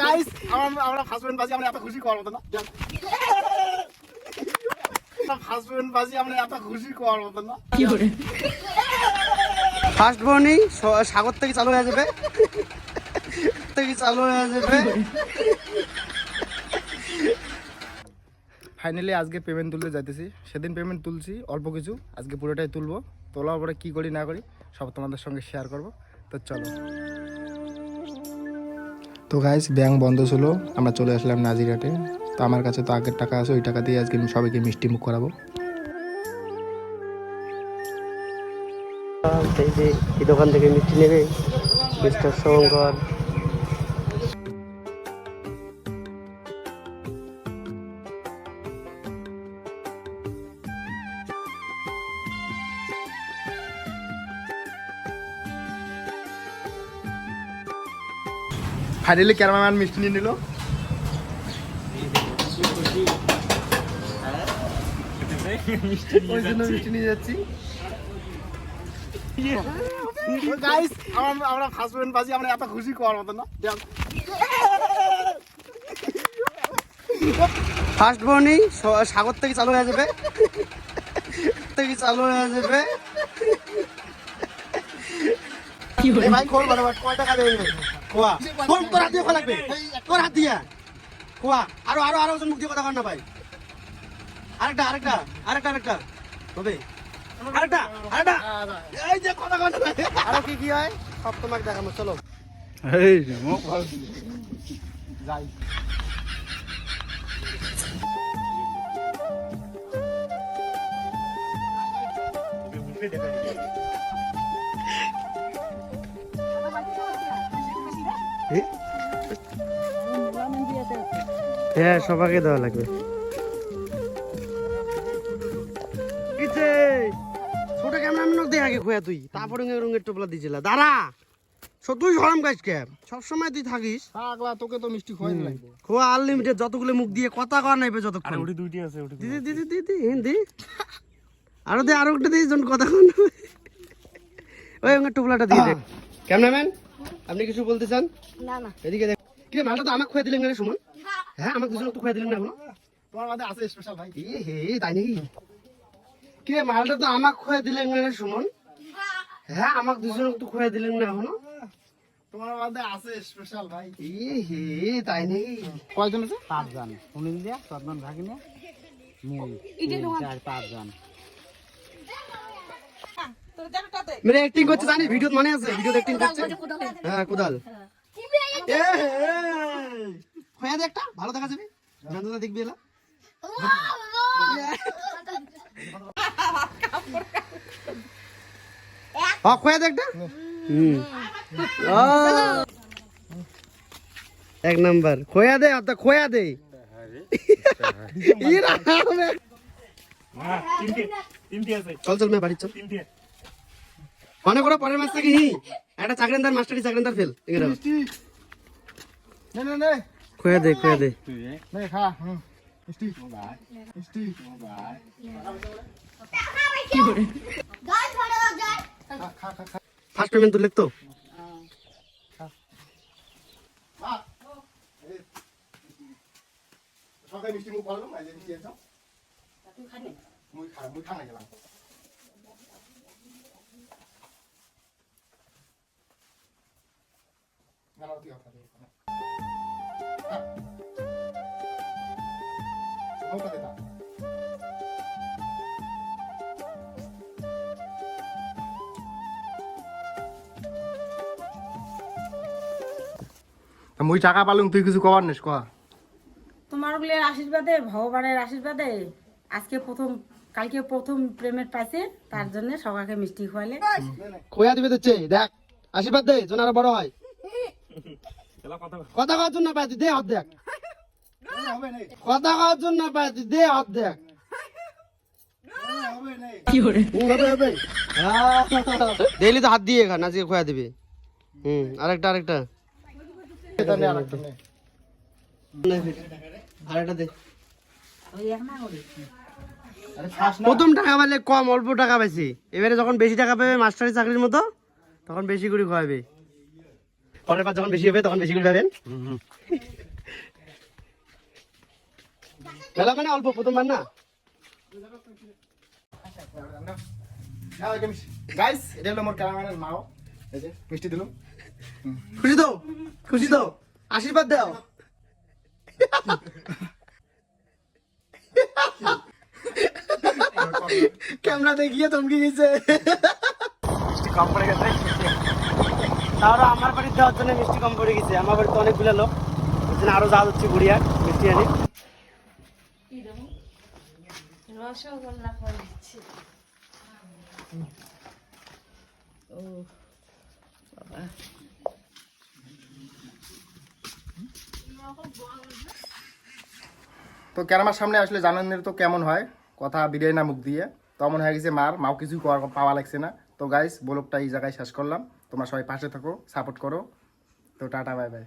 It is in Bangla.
গাইস আমরা হাজবেন্ড বাজি আমরা এত খুশি করার মতো না। হাজবেন্ড বাজি আমরা এত খুশি করার মতো না। ফার্স্ট বর্নি সাগর থেকে চালু হয়ে যাবে। থেকে চালু হয়ে যাবে। ফাইনালি আজকে পেমেন্ট তুলতে যাইতেছি। সেদিন পেমেন্ট তুলছি অল্প কিছু। আজকে পুরোটাই তুলবো। তোলার পরে কি করি না করি সব তোমাদের সঙ্গে শেয়ার করব। তো চলো। তো গাইস ব্যাংক বন্ধ ছিল, আমরা চলে আসলাম নাজিরাটে তো আমার কাছে তো আগের টাকা আছে, ওই টাকা দিয়ে আজকে সবাইকে মিষ্টি মুখ করাবো। এই যে এই দোকান থেকে মিষ্টি নেবে, মিস্টার শঙ্কর। ফাইনালি ক্যামেরাম্যান মিষ্টি নিয়ে নিল। ওই জন্য মিষ্টি নিয়ে যাচ্ছি। গাইস আমরা আমরা হাজবেন্ড বাজি আমরা এত খুশি করার মতো না। ফার্স্ট সাগর থেকে চালু হয়ে যাবে। থেকে চালু হয়ে যাবে। এই ভাই খোল মানে কয় টাকা দেবে? খোয়া তোর তোর হাত দিয়ে খোয়া লাগবে। তোর হাত দিয়া। খোয়া আরও আরও আরও মুখ দিয়ে কথা কর না ভাই আরেকটা আরেকটা আরেকটা আরেকটা হবে আরেকটা আরেকটা এই যে কথা কর। আরও কি কি হয়? সব তোমাকে দেখাবো চলো। যাই। হ্যাঁ সবাইকে দেওয়া লাগবে। ছোট ক্যামেরা দে আগে খোয়া তুই। তারপরে রঙের টোপলা দিয়েছিল। দাঁড়া। তুই সরম গাছ কে? সবসময় তুই থাকিস। তোকে তো মিষ্টি লাগবে। খোয়া আনলিমিটেড যতগুলো মুখ দিয়ে কথা কর নাইবে যতক্ষণ। ওটি দুইটি আছে ওটি দিদি দিদি দিদি হিন্দি আরও দে আরও একটা দিই জন কথা কন ওই রঙের টোপলাটা দিয়ে দে। ক্যামেরাম্যান আপনি কিছু বলতে চান? না না। এদিকে দেখ। কি মালটা তো আমাকে খুঁয়ে দিলেন না রে সুমন? হ্যাঁ আমাকে দুজন তো খুঁয়ে দিলেন না এখনও? তোমার মধ্যে আছে স্পেশাল ভাই। এ হে তাই নাকি? কি মালটা তো আমাকে খুঁয়ে দিলেন না রে সুমন? হ্যাঁ আমাকে দুজন তো খুঁয়ে দিলেন না এখনও? তোমার মধ্যে আছে স্পেশাল ভাই। এ হে তাই নাকি? কয়জন আছে? পাঁচজন। সুনীল দিয়া চন্দন ভাগিনে মুই চার পাঁচজন। মেরে অ্যাক্টিং করছে জানি ভিডিও মানে আছে ভিডিও অ্যাক্টিং করছে। হ্যাঁ কোদাল। খুঁয়ে দে একটা ভালো দেখা যাবে। জানতে দেখবি এলা। হ্যাঁ খুঁয়ে দে একটা। হুম। এক নাম্বার। খোয়া দে অত খোয়া দে। ইরা হবে। তিনটে তিনটে আছে। চল চল মে বাড়ি চল। মনে করো পরের মাস থেকে একটা চাকরেন্দার মাস্টারি চাকরেন্দার ফেল খোয়া দে খোয়া দে। ফার্স্ট পেমেন্ট তুললে তো। সকালে মিষ্টি মুখ মুই মুই গেলাম দেতা মুই টাকা পালুম তুই কিছু কবার নিস কয়া তোমার ওগুলোর আশীর্বাদে ভগবানের আশীর্বাদে। আজকে প্রথম কালকে প্রথম প্রেমের পাইছে তার জন্য সবাইকে মিষ্টি খোয়ালে খোয়া দিবে দিচ্ছে দেখ আশীর্বাদ দে যেন আরও বড় হয়। কথা কওয়ার জন্য পাইতি দে হাত দেখ। কথা কওয়ার জন্য পাইতি দে হাত ডেইলি তো হাত দিয়ে খা নাচিয়ে খোয়া দিবে। হুম আরেকটা আরেকটা। আরেকটা দে। প্রথম টাকা পাইলে কম অল্প টাকা পাইছি। এবারে যখন বেশি টাকা পাবে মাস্টারি চাকরির মতো তখন বেশি করে খাওয়াবে পরের বার যখন বেশি হবে তখন বেশি করে খাবেন মেলা মানে অল্প প্রথমবার না? গাইস এটা হলো মোর ক্যামেরাম্যানের মাও। এই যে মিষ্টি দিলাম। খুশি তো? খুশি তো? আশীর্বাদ দাও। ক্যামেরা দেখিয়ে চমকে গেছে। মিষ্টি কম পড়ে গেছে। তাহলে আমার বাড়িতে দেওয়ার জন্য মিষ্টি কম পড়ে গেছে। আমার বাড়িতে অনেকগুলো লোক। ওই জন্য আরও যা হচ্ছে বুড়িয়ার মিষ্টি আনি। রসগোল্লা করে তো ক্যামেরার সামনে আসলে জানেন তো কেমন হয়? কথা বিদায় না মুখ দিয়ে। তেমন হয়ে গেছে মার, মাও কিছু পাওয়া লাগছে না। তো গাইস ব্লগটা এই জায়গায় শেষ করলাম। তোমরা সবাই পাশে থাকো সাপোর্ট করো। তো টাটা বাই বাই